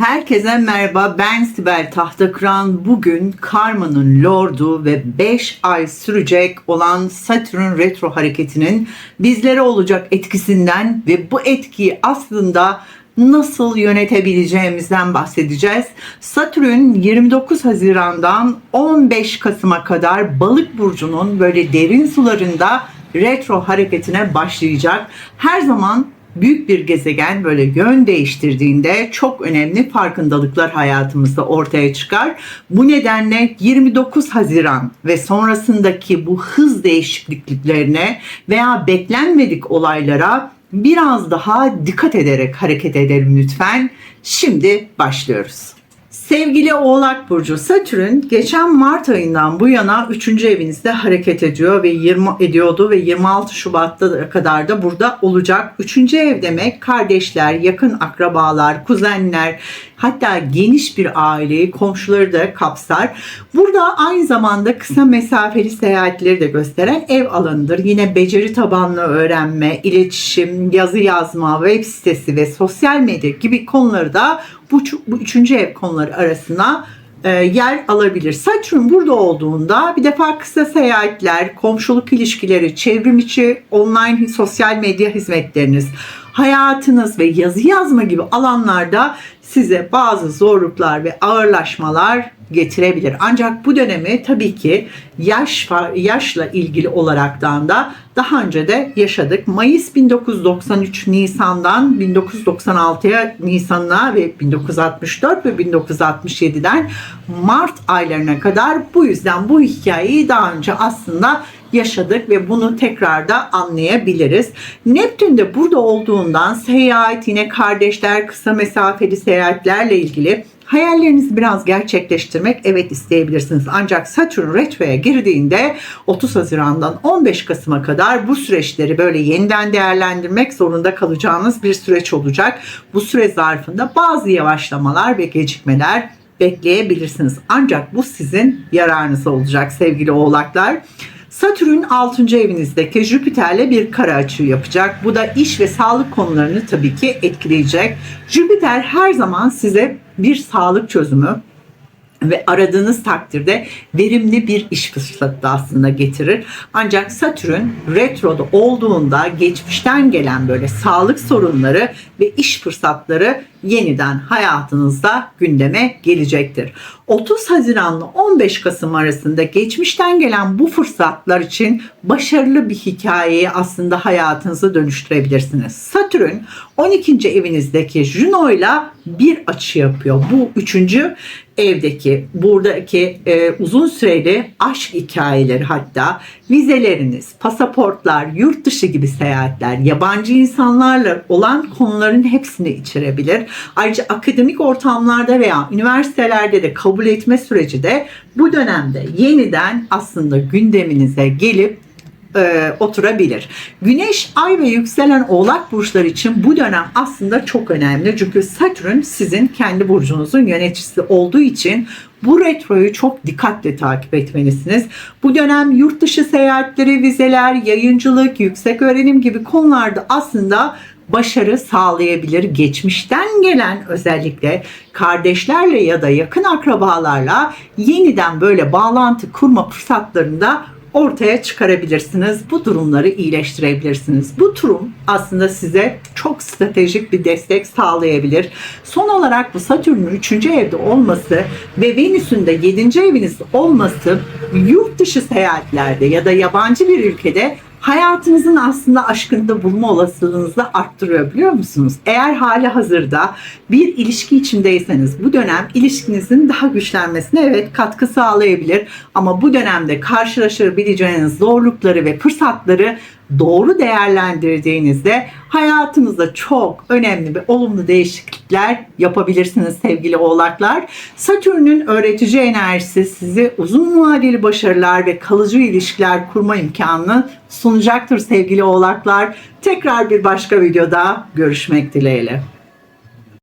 Herkese merhaba ben Sibel Tahtakıran. Bugün Karma'nın Lord'u ve 5 ay sürecek olan Satürn retro hareketinin bizlere olacak etkisinden ve bu etkiyi aslında nasıl yönetebileceğimizden bahsedeceğiz. Satürn 29 Haziran'dan 15 Kasım'a kadar Balık burcunun böyle derin sularında retro hareketine başlayacak. Her zaman büyük bir gezegen böyle yön değiştirdiğinde çok önemli farkındalıklar hayatımızda ortaya çıkar. Bu nedenle 29 Haziran ve sonrasındaki bu hız değişikliklerine veya beklenmedik olaylara biraz daha dikkat ederek hareket edelim lütfen. Şimdi başlıyoruz. Sevgili Oğlak Burcu, Satürn geçen Mart ayından bu yana 3. evinizde hareket ediyor ve 20 ediyordu ve 26 Şubat'ta kadar da burada olacak. 3. ev demek kardeşler, yakın akrabalar, kuzenler, hatta geniş bir aileyi, komşuları da kapsar. Burada aynı zamanda kısa mesafeli seyahatleri de gösteren ev alanıdır. Yine beceri tabanlı öğrenme, iletişim, yazı yazma, web sitesi ve sosyal medya gibi konuları da bu, bu üçüncü ev konuları arasına e, yer alabilir. Satürn burada olduğunda bir defa kısa seyahatler, komşuluk ilişkileri, çevrim içi online sosyal medya hizmetleriniz, hayatınız ve yazı yazma gibi alanlarda size bazı zorluklar ve ağırlaşmalar getirebilir. Ancak bu dönemi tabii ki yaş yaşla ilgili olaraktan da daha önce de yaşadık. Mayıs 1993 Nisan'dan 1996'ya Nisan'a ve 1964 ve 1967'den Mart aylarına kadar bu yüzden bu hikayeyi daha önce aslında yaşadık ve bunu tekrar da anlayabiliriz. Neptün de burada olduğundan seyahat yine kardeşler kısa mesafeli seyahatlerle ilgili Hayallerinizi biraz gerçekleştirmek evet isteyebilirsiniz. Ancak Satürn retroya girdiğinde 30 Haziran'dan 15 Kasım'a kadar bu süreçleri böyle yeniden değerlendirmek zorunda kalacağınız bir süreç olacak. Bu süre zarfında bazı yavaşlamalar ve gecikmeler bekleyebilirsiniz. Ancak bu sizin yararınıza olacak sevgili oğlaklar. Satürn 6. evinizdeki Jüpiter'le bir kara açı yapacak. Bu da iş ve sağlık konularını tabii ki etkileyecek. Jüpiter her zaman size bir sağlık çözümü ve aradığınız takdirde verimli bir iş fırsatı da aslında getirir. Ancak Satürn retroda olduğunda geçmişten gelen böyle sağlık sorunları ve iş fırsatları yeniden hayatınızda gündeme gelecektir. 30 Haziran'la 15 Kasım arasında geçmişten gelen bu fırsatlar için başarılı bir hikayeyi aslında hayatınıza dönüştürebilirsiniz. Satürn 12. evinizdeki Juno ile bir açı yapıyor. Bu üçüncü evdeki buradaki e, uzun süreli aşk hikayeleri hatta vizeleriniz, pasaportlar, yurt dışı gibi seyahatler, yabancı insanlarla olan konuların hepsini içerebilir. Ayrıca akademik ortamlarda veya üniversitelerde de kabul etme süreci de bu dönemde yeniden aslında gündeminize gelip e, oturabilir. Güneş, ay ve yükselen oğlak burçları için bu dönem aslında çok önemli. Çünkü Satürn sizin kendi burcunuzun yöneticisi olduğu için bu retroyu çok dikkatle takip etmelisiniz. Bu dönem yurt dışı seyahatleri, vizeler, yayıncılık, yüksek öğrenim gibi konularda aslında başarı sağlayabilir. Geçmişten gelen özellikle kardeşlerle ya da yakın akrabalarla yeniden böyle bağlantı kurma fırsatlarında ortaya çıkarabilirsiniz. Bu durumları iyileştirebilirsiniz. Bu durum aslında size çok stratejik bir destek sağlayabilir. Son olarak bu Satürn'ün 3. evde olması ve Venüs'ün de 7. evinizde olması yurt dışı seyahatlerde ya da yabancı bir ülkede hayatınızın aslında aşkında bulma olasılığınızı da arttırıyor biliyor musunuz? Eğer hali hazırda bir ilişki içindeyseniz bu dönem ilişkinizin daha güçlenmesine evet katkı sağlayabilir. Ama bu dönemde karşılaşabileceğiniz zorlukları ve fırsatları doğru değerlendirdiğinizde hayatınızda çok önemli ve olumlu değişiklikler yapabilirsiniz sevgili oğlaklar. Satürn'ün öğretici enerjisi sizi uzun vadeli başarılar ve kalıcı ilişkiler kurma imkanını sunacaktır sevgili oğlaklar. Tekrar bir başka videoda görüşmek dileğiyle.